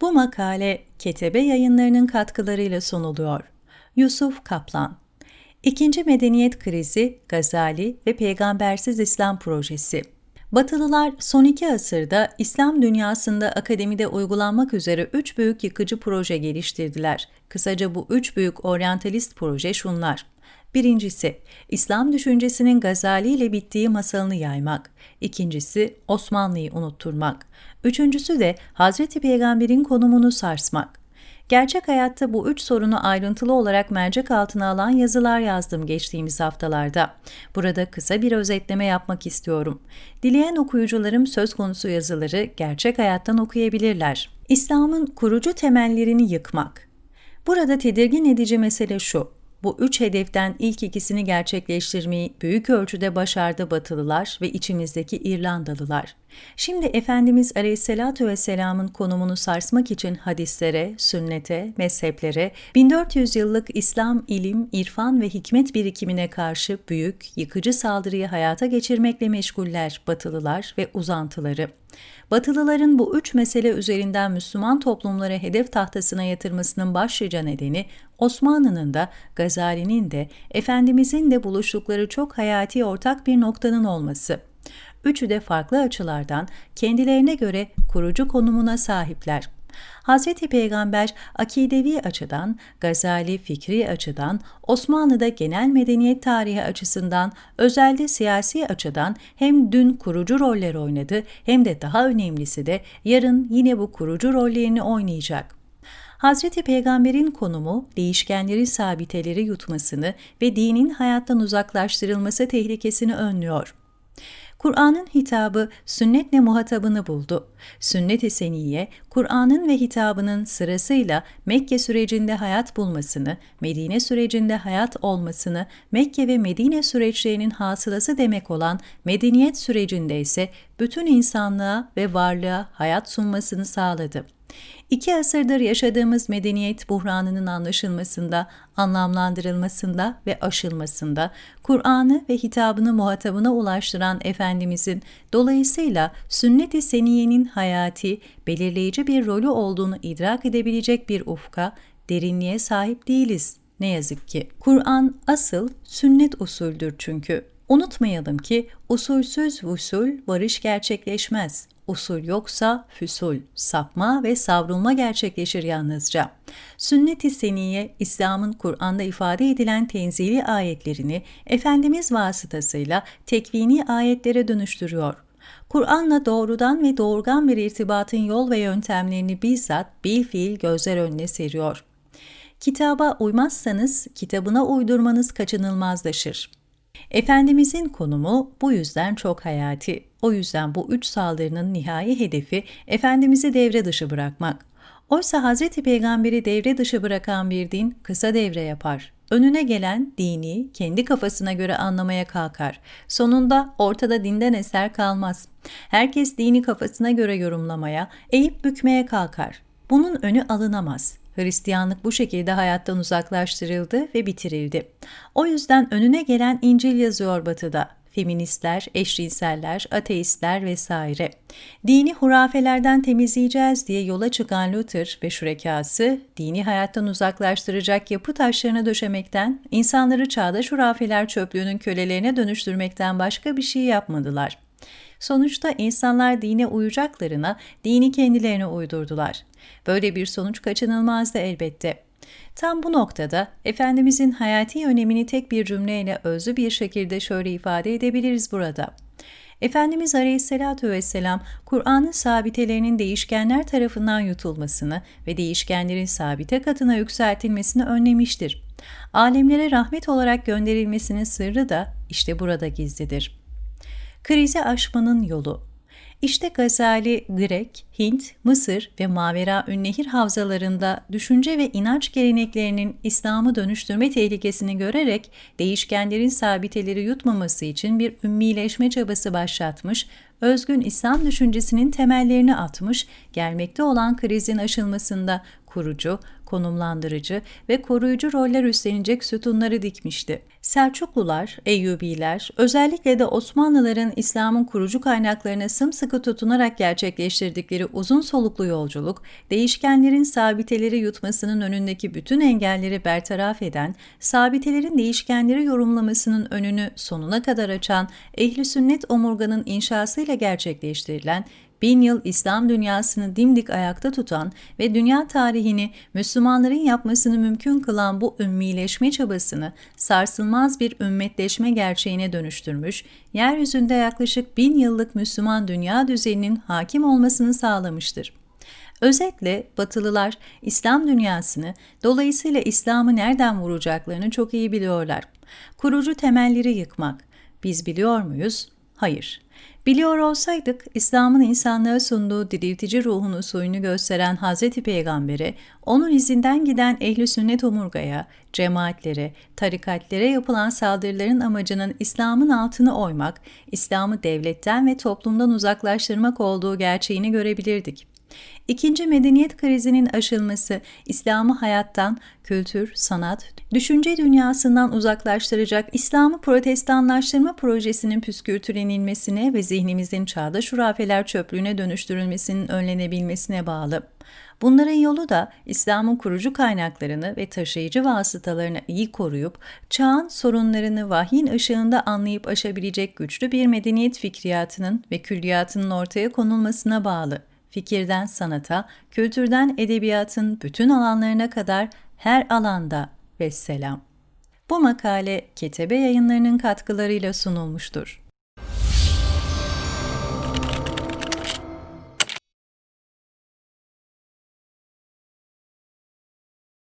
Bu makale Ketebe yayınlarının katkılarıyla sunuluyor. Yusuf Kaplan İkinci Medeniyet Krizi, Gazali ve Peygambersiz İslam Projesi Batılılar son iki asırda İslam dünyasında akademide uygulanmak üzere üç büyük yıkıcı proje geliştirdiler. Kısaca bu üç büyük oryantalist proje şunlar. Birincisi, İslam düşüncesinin Gazali ile bittiği masalını yaymak. İkincisi, Osmanlı'yı unutturmak. Üçüncüsü de Hazreti Peygamber'in konumunu sarsmak. Gerçek hayatta bu üç sorunu ayrıntılı olarak mercek altına alan yazılar yazdım geçtiğimiz haftalarda. Burada kısa bir özetleme yapmak istiyorum. Dileyen okuyucularım söz konusu yazıları gerçek hayattan okuyabilirler. İslam'ın kurucu temellerini yıkmak. Burada tedirgin edici mesele şu. Bu üç hedeften ilk ikisini gerçekleştirmeyi büyük ölçüde başardı Batılılar ve içimizdeki İrlandalılar. Şimdi Efendimiz Aleyhisselatü Vesselam'ın konumunu sarsmak için hadislere, sünnete, mezheplere, 1400 yıllık İslam ilim, irfan ve hikmet birikimine karşı büyük, yıkıcı saldırıyı hayata geçirmekle meşguller Batılılar ve uzantıları. Batılıların bu üç mesele üzerinden Müslüman toplumları hedef tahtasına yatırmasının başlıca nedeni Osmanlı'nın da Gazali'nin de Efendimizin de buluştukları çok hayati ortak bir noktanın olması. Üçü de farklı açılardan kendilerine göre kurucu konumuna sahipler. Hazreti Peygamber akidevi açıdan, Gazali fikri açıdan, Osmanlı'da genel medeniyet tarihi açısından, özelde siyasi açıdan hem dün kurucu roller oynadı hem de daha önemlisi de yarın yine bu kurucu rollerini oynayacak. Hazreti Peygamber'in konumu değişkenleri sabiteleri yutmasını ve dinin hayattan uzaklaştırılması tehlikesini önlüyor. Kur'an'ın hitabı sünnetle muhatabını buldu. Sünnet-i Seniye, Kur'an'ın ve hitabının sırasıyla Mekke sürecinde hayat bulmasını, Medine sürecinde hayat olmasını, Mekke ve Medine süreçlerinin hasılası demek olan medeniyet sürecinde ise bütün insanlığa ve varlığa hayat sunmasını sağladı. İki asırdır yaşadığımız medeniyet buhranının anlaşılmasında, anlamlandırılmasında ve aşılmasında Kur'an'ı ve hitabını muhatabına ulaştıran Efendimizin dolayısıyla sünnet-i seniyenin hayati, belirleyici bir rolü olduğunu idrak edebilecek bir ufka, derinliğe sahip değiliz ne yazık ki. Kur'an asıl sünnet usuldür çünkü. Unutmayalım ki usulsüz usul varış gerçekleşmez. Usul yoksa füsul, sapma ve savrulma gerçekleşir yalnızca. Sünnet-i Seniye, İslam'ın Kur'an'da ifade edilen tenzili ayetlerini Efendimiz vasıtasıyla tekvini ayetlere dönüştürüyor. Kur'an'la doğrudan ve doğurgan bir irtibatın yol ve yöntemlerini bizzat bil fiil gözler önüne seriyor. Kitaba uymazsanız kitabına uydurmanız kaçınılmazlaşır. Efendimizin konumu bu yüzden çok hayati. O yüzden bu üç saldırının nihai hedefi Efendimiz'i devre dışı bırakmak. Oysa Hz. Peygamber'i devre dışı bırakan bir din kısa devre yapar. Önüne gelen dini kendi kafasına göre anlamaya kalkar. Sonunda ortada dinden eser kalmaz. Herkes dini kafasına göre yorumlamaya, eğip bükmeye kalkar. Bunun önü alınamaz. Hristiyanlık bu şekilde hayattan uzaklaştırıldı ve bitirildi. O yüzden önüne gelen İncil yazıyor Batı'da. Feministler, eşcinseller, ateistler vesaire. Dini hurafelerden temizleyeceğiz diye yola çıkan Luther ve şurekası, dini hayattan uzaklaştıracak yapı taşlarına döşemekten, insanları çağdaş hurafeler çöplüğünün kölelerine dönüştürmekten başka bir şey yapmadılar. Sonuçta insanlar dine uyacaklarına dini kendilerine uydurdular. Böyle bir sonuç kaçınılmazdı elbette. Tam bu noktada Efendimizin hayati önemini tek bir cümleyle özlü bir şekilde şöyle ifade edebiliriz burada. Efendimiz Aleyhisselatü Vesselam, Kur'an'ın sabitelerinin değişkenler tarafından yutulmasını ve değişkenlerin sabite katına yükseltilmesini önlemiştir. Alemlere rahmet olarak gönderilmesinin sırrı da işte burada gizlidir. Krizi aşmanın yolu İşte Gazali, Grek, Hint, Mısır ve Mavera Ünnehir havzalarında düşünce ve inanç geleneklerinin İslam'ı dönüştürme tehlikesini görerek değişkenlerin sabiteleri yutmaması için bir ümmileşme çabası başlatmış, özgün İslam düşüncesinin temellerini atmış, gelmekte olan krizin aşılmasında kurucu, konumlandırıcı ve koruyucu roller üstlenecek sütunları dikmişti. Selçuklular, Eyyubiler, özellikle de Osmanlıların İslam'ın kurucu kaynaklarına sımsıkı tutunarak gerçekleştirdikleri uzun soluklu yolculuk, değişkenlerin sabiteleri yutmasının önündeki bütün engelleri bertaraf eden, sabitelerin değişkenleri yorumlamasının önünü sonuna kadar açan, ehli sünnet omurganın inşasıyla gerçekleştirilen bin yıl İslam dünyasını dimdik ayakta tutan ve dünya tarihini Müslümanların yapmasını mümkün kılan bu ümmileşme çabasını sarsılmaz bir ümmetleşme gerçeğine dönüştürmüş, yeryüzünde yaklaşık bin yıllık Müslüman dünya düzeninin hakim olmasını sağlamıştır. Özetle Batılılar İslam dünyasını, dolayısıyla İslam'ı nereden vuracaklarını çok iyi biliyorlar. Kurucu temelleri yıkmak. Biz biliyor muyuz? Hayır. Biliyor olsaydık İslam'ın insanlığa sunduğu diriltici ruhunu suyunu gösteren Hazreti Peygamber'e, onun izinden giden ehli sünnet omurgaya, cemaatlere, tarikatlere yapılan saldırıların amacının İslam'ın altını oymak, İslam'ı devletten ve toplumdan uzaklaştırmak olduğu gerçeğini görebilirdik. İkinci medeniyet krizinin aşılması, İslam'ı hayattan, kültür, sanat, düşünce dünyasından uzaklaştıracak İslam'ı protestanlaştırma projesinin püskürtülenilmesine ve zihnimizin çağdaş hurafeler çöplüğüne dönüştürülmesinin önlenebilmesine bağlı. Bunların yolu da İslam'ın kurucu kaynaklarını ve taşıyıcı vasıtalarını iyi koruyup, çağın sorunlarını vahyin ışığında anlayıp aşabilecek güçlü bir medeniyet fikriyatının ve külliyatının ortaya konulmasına bağlı fikirden sanata, kültürden edebiyatın bütün alanlarına kadar her alanda ve selam. Bu makale Ketebe yayınlarının katkılarıyla sunulmuştur.